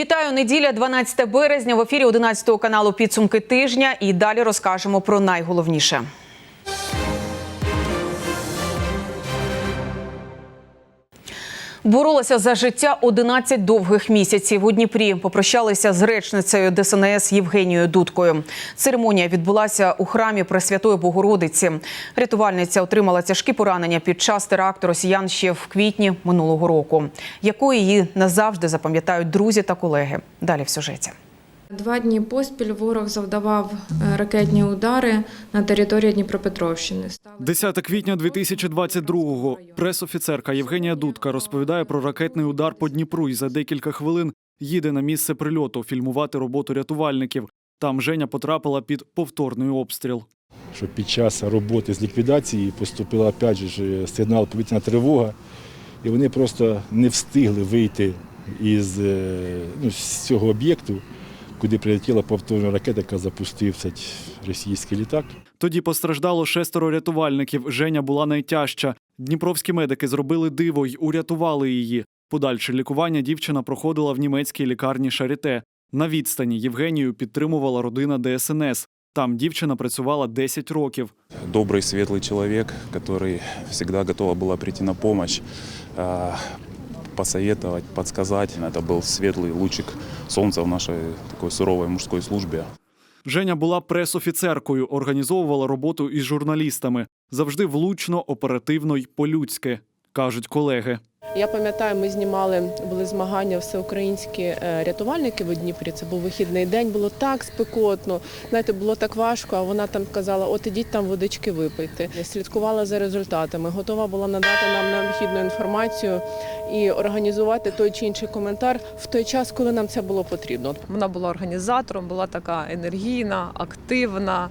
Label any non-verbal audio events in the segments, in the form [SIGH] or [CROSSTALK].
Вітаю неділя, 12 березня. В ефірі 11 каналу Підсумки тижня. І далі розкажемо про найголовніше. Боролася за життя 11 довгих місяців. У Дніпрі попрощалися з речницею ДСНС Євгенією Дудкою. Церемонія відбулася у храмі Пресвятої Богородиці. Рятувальниця отримала тяжкі поранення під час теракту росіян ще в квітні минулого року. Якою її назавжди запам'ятають друзі та колеги. Далі в сюжеті. Два дні поспіль ворог завдавав е, ракетні удари на території Дніпропетровщини. Стали- 10 квітня 2022-го пресофіцерка Євгенія Дудка розповідає про ракетний удар по Дніпру і за декілька хвилин їде на місце прильоту фільмувати роботу рятувальників. Там Женя потрапила під повторний обстріл. що під час роботи з ліквідації поступила опять же ж сигнал повітряна тривога, і вони просто не встигли вийти із е, ну, з цього об'єкту, куди прилетіла повторна ракета, яка запустив цей російський літак. Тоді постраждало шестеро рятувальників. Женя була найтяжча. Дніпровські медики зробили диво й урятували її. Подальше лікування дівчина проходила в німецькій лікарні Шаріте. На відстані Євгенію підтримувала родина ДСНС. Там дівчина працювала 10 років. добрый, светлый человек, который всегда готова была прийти на помощь, а, посоветовать, подсказать. Это был светлый лучик солнца в нашей такой суровой мужской службе. Женя була пресофіцеркою, організовувала роботу із журналістами. Завжди влучно, оперативно й по-людськи, кажуть колеги. Я пам'ятаю, ми знімали були змагання всеукраїнські е, рятувальники в Дніпрі. Це був вихідний день, було так спекотно. Знаєте, було так важко. А вона там казала: от ідіть там водички випийте. Слідкувала за результатами, готова була надати нам необхідну інформацію і організувати той чи інший коментар в той час, коли нам це було потрібно. Вона була організатором, була така енергійна, активна,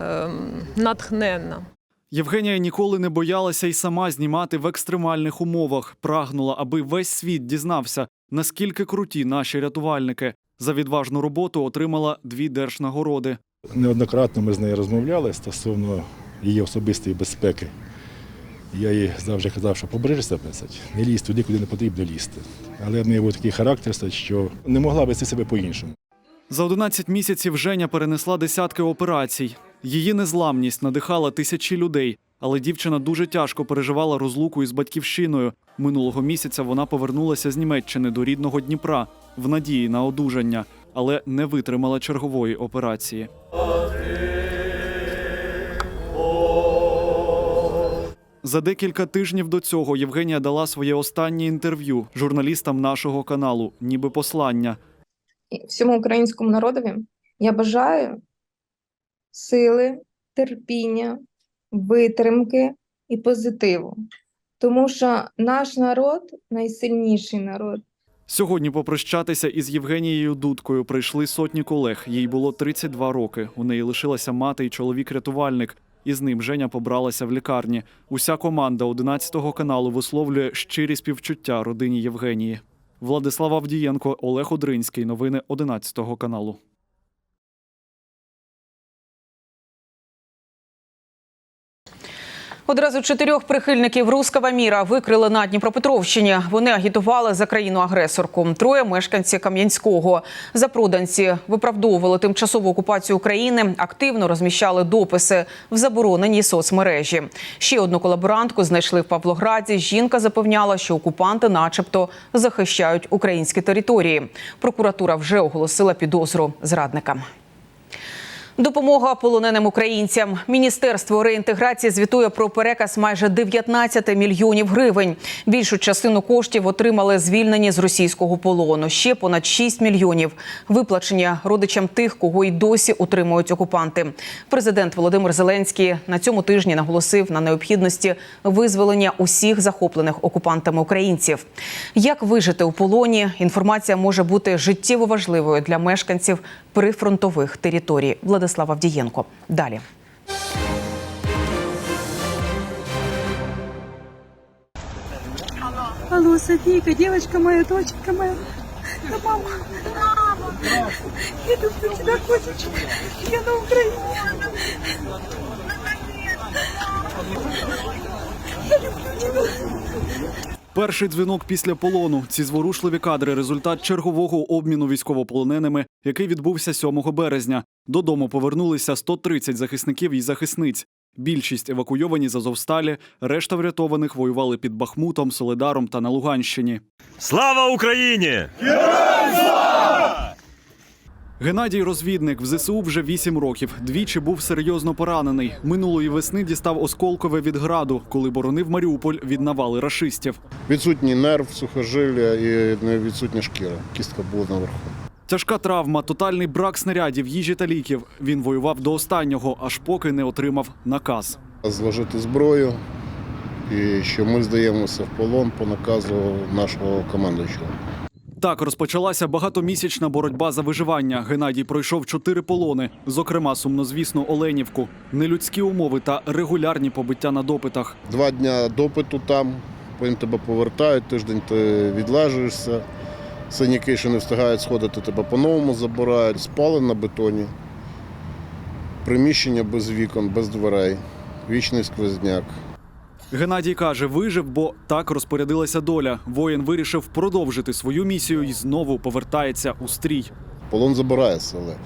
ем, натхненна. Євгенія ніколи не боялася й сама знімати в екстремальних умовах. Прагнула, аби весь світ дізнався, наскільки круті наші рятувальники. За відважну роботу отримала дві держнагороди. Неоднократно ми з нею розмовляли стосовно її особистої безпеки. Я їй завжди казав, що побережи себе, писать, не лізь туди, куди не потрібно лізти. Але в неї був такий характер, що не могла вести себе по-іншому. За 11 місяців Женя перенесла десятки операцій. Її незламність надихала тисячі людей, але дівчина дуже тяжко переживала розлуку із батьківщиною. Минулого місяця вона повернулася з Німеччини до рідного Дніпра в надії на одужання, але не витримала чергової операції. За декілька тижнів до цього Євгенія дала своє останнє інтерв'ю журналістам нашого каналу, ніби послання. Всьому українському народові я бажаю сили, терпіння, витримки і позитиву. Тому що наш народ найсильніший народ. Сьогодні попрощатися із Євгенією Дудкою прийшли сотні колег. Їй було 32 роки. У неї лишилася мати і чоловік-рятувальник. І з ним Женя побралася в лікарні. Уся команда 11 каналу висловлює щирі співчуття родині Євгенії. Владислав Авдієнко, Олег Одринський. Новини 11 каналу. Одразу чотирьох прихильників руского міра викрили на Дніпропетровщині. Вони агітували за країну-агресорку. Троє мешканці Кам'янського. Запроданці виправдовували тимчасову окупацію України, активно розміщали дописи в забороненій соцмережі. Ще одну колаборантку знайшли в Павлограді. Жінка запевняла, що окупанти, начебто, захищають українські території. Прокуратура вже оголосила підозру зрадникам. Допомога полоненим українцям. Міністерство реінтеграції звітує про переказ майже 19 мільйонів гривень. Більшу частину коштів отримали звільнені з російського полону. Ще понад 6 мільйонів виплачені родичам тих, кого й досі утримують окупанти. Президент Володимир Зеленський на цьому тижні наголосив на необхідності визволення усіх захоплених окупантами українців. Як вижити у полоні? Інформація може бути життєво важливою для мешканців прифронтових територій. Владислав Авдієнко. Далі. Алло, Софийка, девочка моя, доченька моя. Да, мама. Мама. Я люблю тебя, котичек. Я на Украине. Я люблю тебя. Перший дзвінок після полону. Ці зворушливі кадри результат чергового обміну військовополоненими, який відбувся 7 березня. Додому повернулися 130 захисників і захисниць. Більшість евакуйовані з Азовсталі, решта врятованих воювали під Бахмутом, Соледаром та на Луганщині. Слава Україні! Геннадій розвідник в ЗСУ вже 8 років. Двічі був серйозно поранений. Минулої весни дістав осколкове від граду, коли боронив Маріуполь від навали рашистів. Відсутній нерв, сухожилля і відсутня шкіра. Кістка була наверху. Тяжка травма, тотальний брак снарядів, їжі та ліків. Він воював до останнього, аж поки не отримав наказ. Зложити зброю, і що ми здаємося в полон по наказу нашого командуючого. Так розпочалася багатомісячна боротьба за виживання. Геннадій пройшов чотири полони, зокрема сумнозвісну Оленівку, нелюдські умови та регулярні побиття на допитах. Два дня допиту там, потім тебе повертають, тиждень ти відлежуєшся. Синяки, що не встигають сходити, тебе по-новому забирають, спали на бетоні. Приміщення без вікон, без дверей, вічний сквозняк. Геннадій каже, вижив, бо так розпорядилася доля. Воїн вирішив продовжити свою місію і знову повертається у стрій. Полон забирає сили.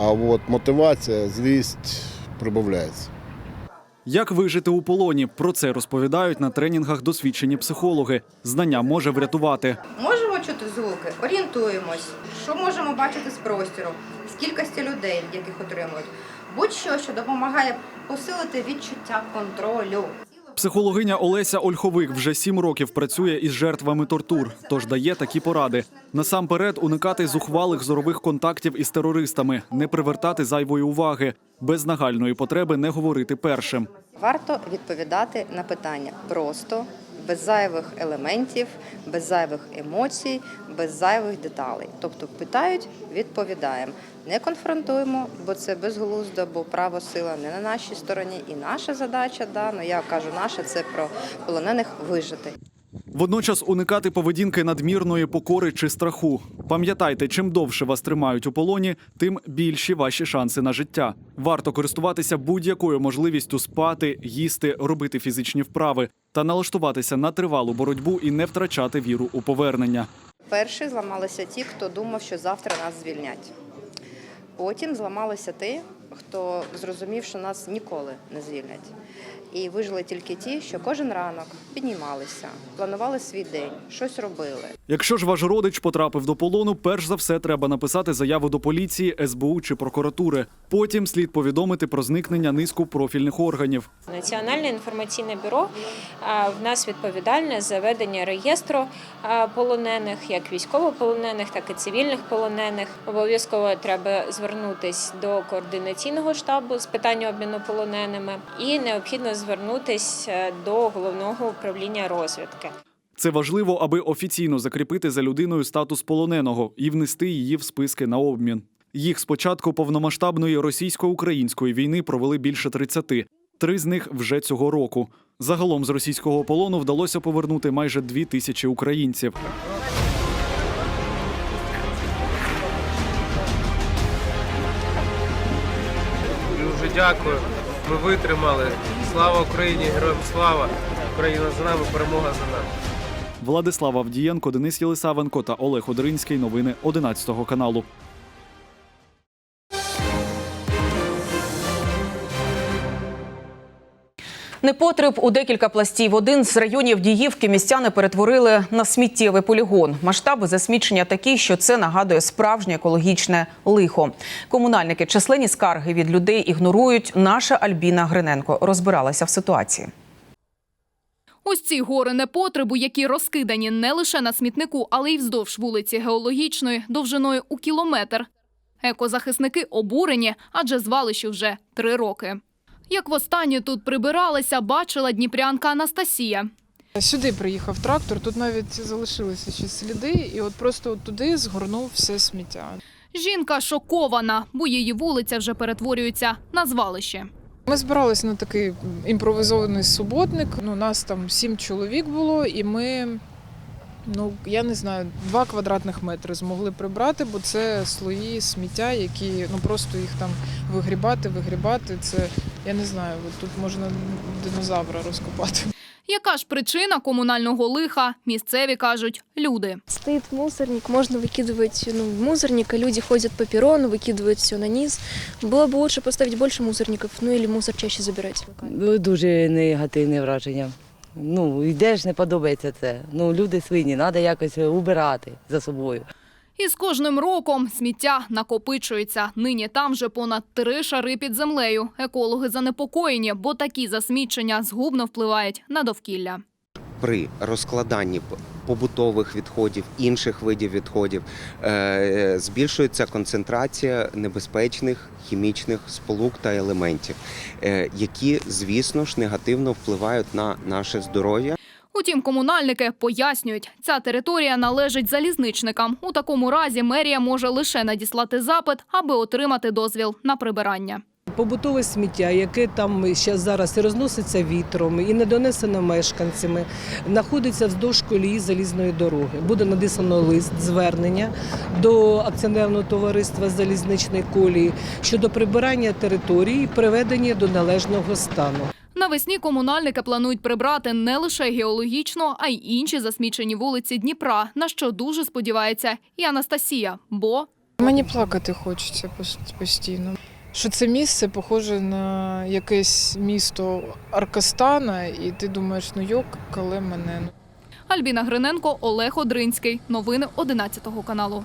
А от мотивація, злість прибавляється. Як вижити у полоні? Про це розповідають на тренінгах досвідчені психологи. Знання може врятувати. Можемо чути звуки, орієнтуємось, що можемо бачити з простіру, з кількості людей, яких отримують. Будь-що, що допомагає посилити відчуття контролю. Психологиня Олеся Ольховик вже сім років працює із жертвами тортур, тож дає такі поради. Насамперед уникати зухвалих зорових контактів із терористами, не привертати зайвої уваги, без нагальної потреби не говорити першим. Варто відповідати на питання просто, без зайвих елементів, без зайвих емоцій, без зайвих деталей. Тобто питають, відповідаємо. Не конфронтуємо, бо це безглуздо, бо право сила не на нашій стороні. І наша задача, да, ну я кажу, наша це про полонених вижити. Водночас уникати поведінки надмірної покори чи страху. Пам'ятайте, чим довше вас тримають у полоні, тим більші ваші шанси на життя. Варто користуватися будь-якою можливістю спати, їсти, робити фізичні вправи та налаштуватися на тривалу боротьбу і не втрачати віру у повернення. Перші зламалися ті, хто думав, що завтра нас звільнять. Потім зламалися ті, хто зрозумів, що нас ніколи не звільнять. І вижили тільки ті, що кожен ранок піднімалися, планували свій день, щось робили. Якщо ж ваш родич потрапив до полону, перш за все треба написати заяву до поліції, СБУ чи прокуратури. Потім слід повідомити про зникнення низку профільних органів. Національне інформаційне бюро в нас відповідальне за ведення реєстру полонених, як військовополонених, так і цивільних полонених. Обов'язково треба звернутись до координаційного штабу з питань обміну полоненими і необхідно звернутись до головного управління розвідки. Це важливо, аби офіційно закріпити за людиною статус полоненого і внести її в списки на обмін. Їх з початку повномасштабної російсько-української війни провели більше 30. Три з них вже цього року. Загалом з російського полону вдалося повернути майже дві тисячі українців. Дуже дякую. Ми витримали. Слава Україні! Героям слава! Україна за нами, перемога за нами. Владислав Авдієнко, Денис Єлисавенко та Олег Одринський. Новини 11 каналу. Непотреб у декілька пластів. Один з районів Діївки містяни перетворили на сміттєвий полігон. Масштаби засмічення такі, що це нагадує справжнє екологічне лихо. Комунальники численні скарги від людей ігнорують. Наша Альбіна Гриненко розбиралася в ситуації. Ось ці гори непотребу, які розкидані не лише на смітнику, але й вздовж вулиці геологічної, довжиною у кілометр. Екозахисники обурені, адже звалищу вже три роки. Як востаннє тут прибиралися, бачила дніпрянка Анастасія. Сюди приїхав трактор, тут навіть залишилися ще сліди, і от просто от туди згорнув все сміття. Жінка шокована, бо її вулиця вже перетворюється на звалище. Ми збиралися на такий імпровізований суботник. Ну, нас там сім чоловік було, і ми, ну я не знаю, два квадратних метри змогли прибрати, бо це слої сміття, які ну просто їх там вигрібати, вигрібати. Це я не знаю, от тут можна динозавра розкопати. Яка ж причина комунального лиха? Місцеві кажуть люди. Стоит мусорник, можно выкидывать ну, в мусорник, а люди ходят по перрону, выкидывают все на низ. Было бы лучше поставить больше мусорников, ну или мусор чаще забирать. Ну, Дуже негативне враження. Ну, йдеш, не подобається це. Ну, люди свині, треба якось убирати за собою. І з кожним роком сміття накопичується. Нині там вже понад три шари під землею. Екологи занепокоєні, бо такі засмічення згубно впливають на довкілля. при розкладанні побутових відходів, інших видів відходів е, збільшується концентрація небезпечних хімічних сполук та елементів, е, які, звісно ж, негативно впливають на наше здоров'я. Утім, комунальники пояснюють, ця територія належить залізничникам. У такому разі мерія може лише надіслати запит, аби отримати дозвіл на прибирання. Побутове сміття, яке там ще зараз і розноситься вітром, і не донесено мешканцями, знаходиться вздовж колії залізної дороги. Буде надіслано лист звернення до акціонерного товариства залізничної колії щодо прибирання території і приведення до належного стану. Навесні комунальники планують прибрати не лише геологічно, а й інші засмічені вулиці Дніпра, на що дуже сподівається і Анастасія. Бо Мені плакати хочеться постійно. Що це місце похоже на якесь місто Аркастана, і ти думаєш, ну йок, коли мене. Альбіна Гриненко, Олег Одринський. Новини 11 каналу.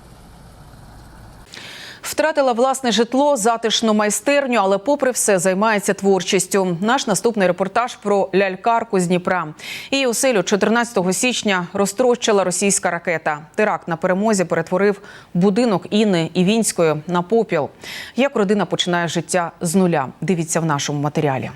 Втратила власне житло, затишну майстерню, але попри все займається творчістю. Наш наступний репортаж про лялькарку з Дніпра. Її оселю 14 січня розтрощила російська ракета. Теракт на перемозі перетворив будинок Інни Івінської на попіл. Як родина починає життя з нуля? Дивіться в нашому матеріалі.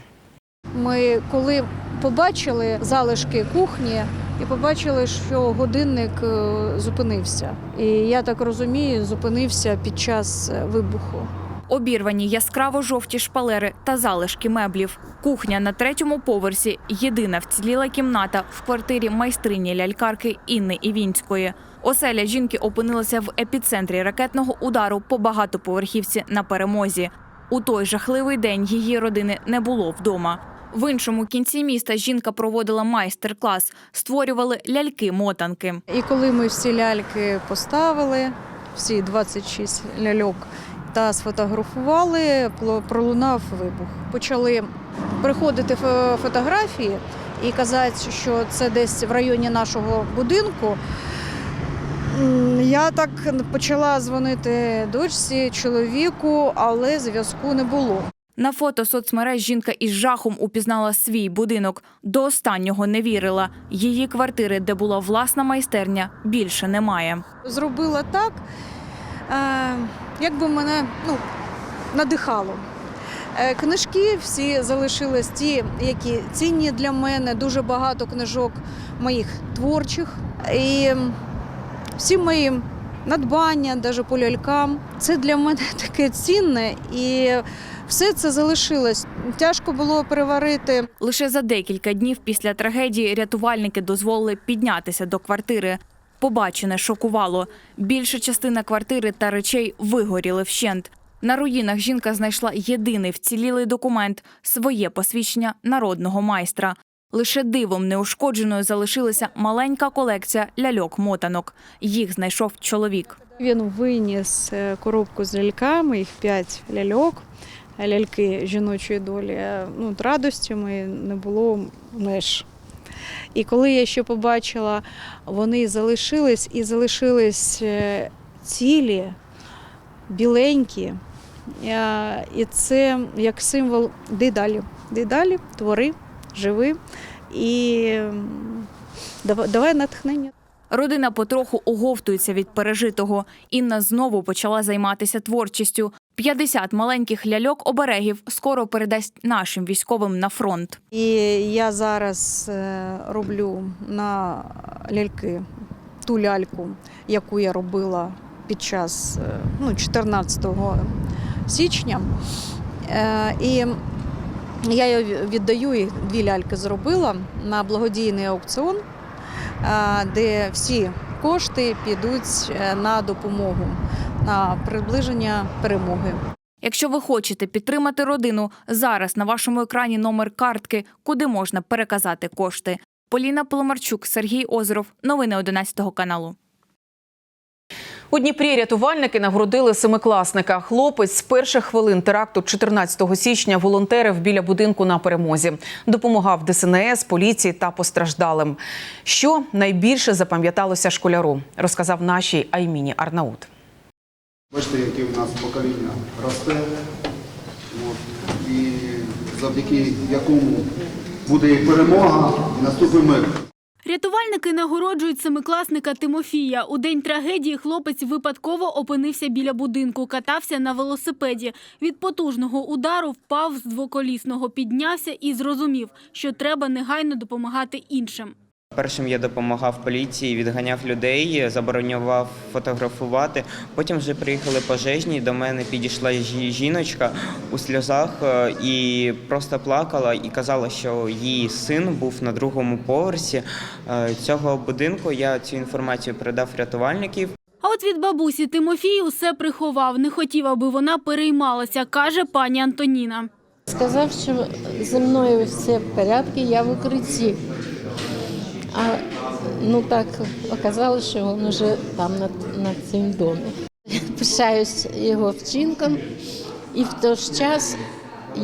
Ми коли побачили залишки кухні і побачили, що годинник е, зупинився. І я так розумію, зупинився під час е, вибуху. Обірвані яскраво жовті шпалери та залишки меблів. Кухня на третьому поверсі єдина вціліла кімната в квартирі майстрині лялькарки Інни Івінської. Оселя жінки опинилася в епіцентрі ракетного удару по багатоповерхівці на перемозі. У той жахливий день її родини не було вдома. В іншому кінці міста жінка проводила майстер-клас, створювали ляльки-мотанки. І коли ми всі ляльки поставили, всі 26 ляльок, та сфотографували, пролунав вибух. Почали приходити фо- фотографії і казати, що це десь в районі нашого будинку. Я так почала дзвонити дочці, чоловіку, але зв'язку не було. На фото соцмереж жінка із жахом упізнала свій будинок. До останнього не вірила. Її квартири, де була власна майстерня, більше немає. Зробила так, е, якби мене ну, надихало. Е, Книжки всі залишились ті, які цінні для мене. Дуже багато книжок моїх творчих. І всі мої надбання, навіть по лялькам, це для мене [LAUGHS] таке цінне. І все це залишилось. Тяжко було переварити. Лише за декілька днів після трагедії рятувальники дозволили піднятися до квартири. Побачене шокувало. Більша частина квартири та речей вигоріли вщент. На руїнах жінка знайшла єдиний вцілілий документ своє посвідчення народного майстра. Лише дивом неушкодженою залишилася маленька колекція ляльок-мотанок. Їх знайшов чоловік. Він виніс е, коробку з ляльками, їх п'ять ляльок, ляльки жіночої долі. Ну, от радостями не було меж. І коли я ще побачила, вони залишились і залишились е, цілі, біленькі. Е, І це як символ «Йди далі, йди далі, твори, живи і давай, натхнення. Родина потроху оговтується від пережитого. Інна знову почала займатися творчістю. 50 маленьких ляльок-оберегів скоро передасть нашим військовим на фронт. І я зараз е, роблю на ляльки ту ляльку, яку я робила під час е, ну, 14 січня. Е, І я її віддаю їх, дві ляльки зробила на благодійний аукціон, е, де всі кошти підуть е, на допомогу, на приближення перемоги. Якщо ви хочете підтримати родину, зараз на вашому екрані номер картки, куди можна переказати кошти. Поліна Поломарчук, Сергій Озеров. Новини 11 каналу. У Дніпрі рятувальники нагородили семикласника. Хлопець з перших хвилин теракту 14 січня волонтерив біля будинку на перемозі. Допомагав ДСНС, поліції та постраждалим. Що найбільше запам'яталося школяру, розказав нашій Айміні Арнаут. Бачите, яке в нас покоління росте, і завдяки якому буде перемога, і наступить. Рятувальники нагороджують семикласника Тимофія. У день трагедії хлопець випадково опинився біля будинку, катався на велосипеді. Від потужного удару впав з двоколісного, піднявся і зрозумів, що треба негайно допомагати іншим. Першим я допомагав поліції, відганяв людей, заборонював фотографувати. Потім вже приїхали пожежні. До мене підійшла жіночка у сльозах е, і просто плакала і казала, що її син був на другому поверсі е, цього будинку. Я цю інформацію передав рятувальників. А от від бабусі Тимофій усе приховав, не хотів, аби вона переймалася, каже пані Антоніна. Сказав, що зі мною все в порядку, я в укритті. А ну так оказалось, що він вже там над, над цим домі. Пишаюсь його вчинком, і в той ж час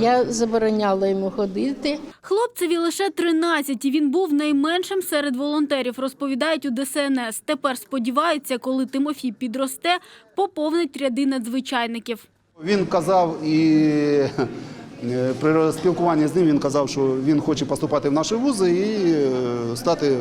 я забороняла йому ходити. Хлопцеві лише 13, і він був найменшим серед волонтерів, розповідають у ДСНС. Тепер сподіваються, коли Тимофій підросте, поповнить ряди надзвичайників. Він казав і при спілкуванні з ним він казав, що він хоче поступати в наші вузи і е, стати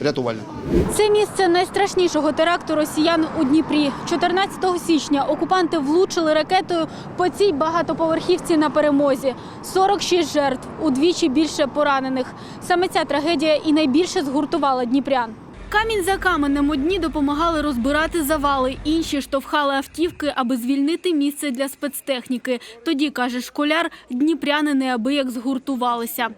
рятувальником. Це місце найстрашнішого теракту росіян у Дніпрі. 14 січня окупанти влучили ракетою по цій багатоповерхівці на перемозі. 46 жертв, удвічі більше поранених. Саме ця трагедія і найбільше згуртувала дніпрян. Камінь за каменем одні допомагали розбирати завали, інші штовхали автівки, аби звільнити місце для спецтехніки. Тоді, каже школяр, дніпряни неабияк згуртувалися.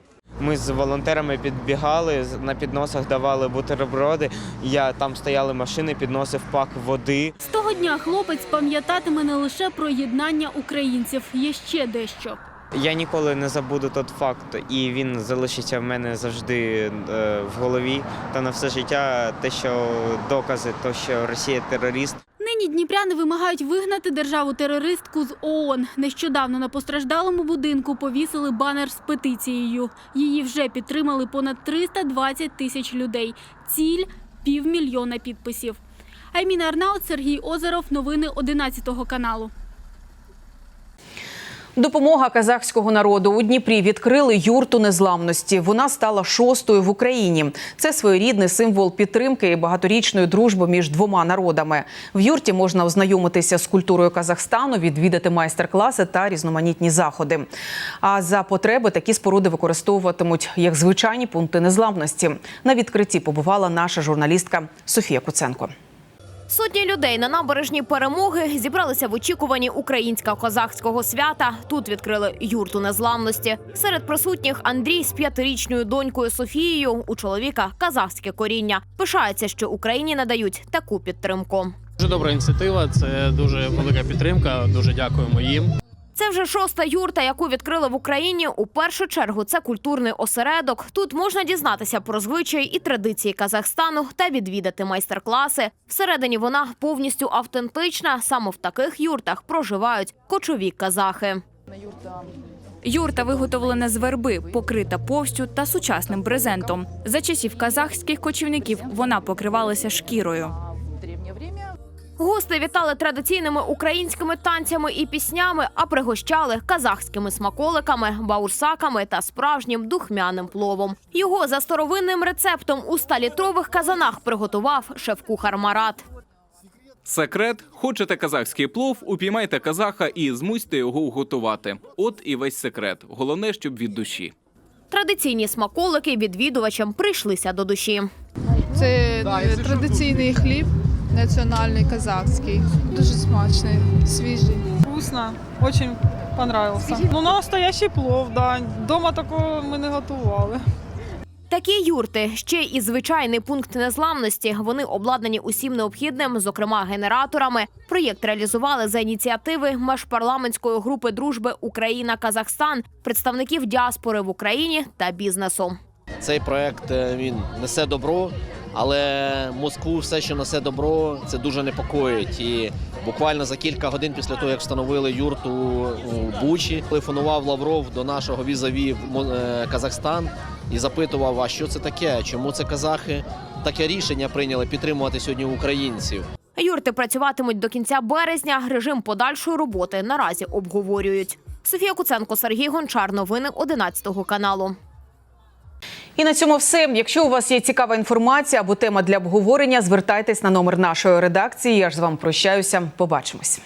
Ми з волонтерами підбігали, на підносах давали бутерброди. Я там стояли машини, підносив пак води. З того дня хлопець пам'ятатиме не лише про єднання українців, є ще дещо. Я ніколи не забуду тот факт, і він залишиться в мене завжди е, в голові та на все життя. Те, що докази, то що Росія терорист. Нині дніпряни вимагають вигнати державу-терористку з ООН. Нещодавно на постраждалому будинку повісили банер з петицією. Її вже підтримали понад 320 тисяч людей. Ціль – півмільйона підписів. Айміна Арнаут, Сергій Озеров. Новини 11 каналу. Допомога казахського народу у Дніпрі відкрили юрту незламності. Вона стала шостою в Україні. Це своєрідний символ підтримки і багаторічної дружби між двома народами. В юрті можна ознайомитися з культурою Казахстану, відвідати майстер-класи та різноманітні заходи. А за потреби такі споруди використовуватимуть як звичайні пункти незламності. На відкритті побувала наша журналістка Софія Куценко. Сотні людей на набережні перемоги зібралися в очікуванні українсько-козахського свята. Тут відкрили юрту незламності. Серед присутніх Андрій з п'ятирічною донькою Софією. У чоловіка казахське коріння. Пишається, що Україні надають таку підтримку. Дуже добра ініціатива, це дуже велика підтримка. Дуже дякуємо їм. Це вже шоста юрта, яку відкрили в Україні. У першу чергу це культурний осередок. Тут можна дізнатися про звичаї і традиції Казахстану та відвідати майстер-класи. Всередині вона повністю автентична. Саме в таких юртах проживають кочові казахи. Юрта виготовлена з верби, покрита повстю та сучасним брезентом. За часів казахських кочівників вона покривалася шкірою. Гости вітали традиційними українськими танцями і піснями, а пригощали казахськими смаколиками, баурсаками та справжнім духмяним пловом. Його за старовинним рецептом у 100-літрових казанах приготував шеф-кухар Марат. Секрет: хочете казахський плов, упіймайте казаха і змусьте його готувати. От і весь секрет. Головне, щоб від душі. Традиційні смаколики відвідувачам прийшлися до душі. Це е, традиційний хліб, національний казахський. Дуже смачний, свіжий. Вкусно, очень понравился. Ну, настоящий плов, да. Дома такого ми не готували. Такі юрти ще і звичайний пункт незламності. Вони обладнані усім необхідним, зокрема генераторами. Проєкт реалізували за ініціативи межпарламентської групи дружби Україна-Казахстан, представників діаспори в Україні та бізнесу. Цей проект е, він несе добро, але Москву все, що несе добро, це дуже непокоїть. І буквально за кілька годин після того, як встановили юрту у Бучі, телефонував Лавров до нашого візаві в е, Казахстан і запитував, а що це таке? Чому це казахи таке рішення прийняли підтримувати сьогодні українців? Юрти працюватимуть до кінця березня. Режим подальшої роботи наразі обговорюють. Софія Куценко, Сергій Гончар. Новини 11 каналу. І на цьому все. Якщо у вас є цікава інформація або тема для обговорення, звертайтесь на номер нашої редакції. Я ж з вами прощаюся. Побачимось.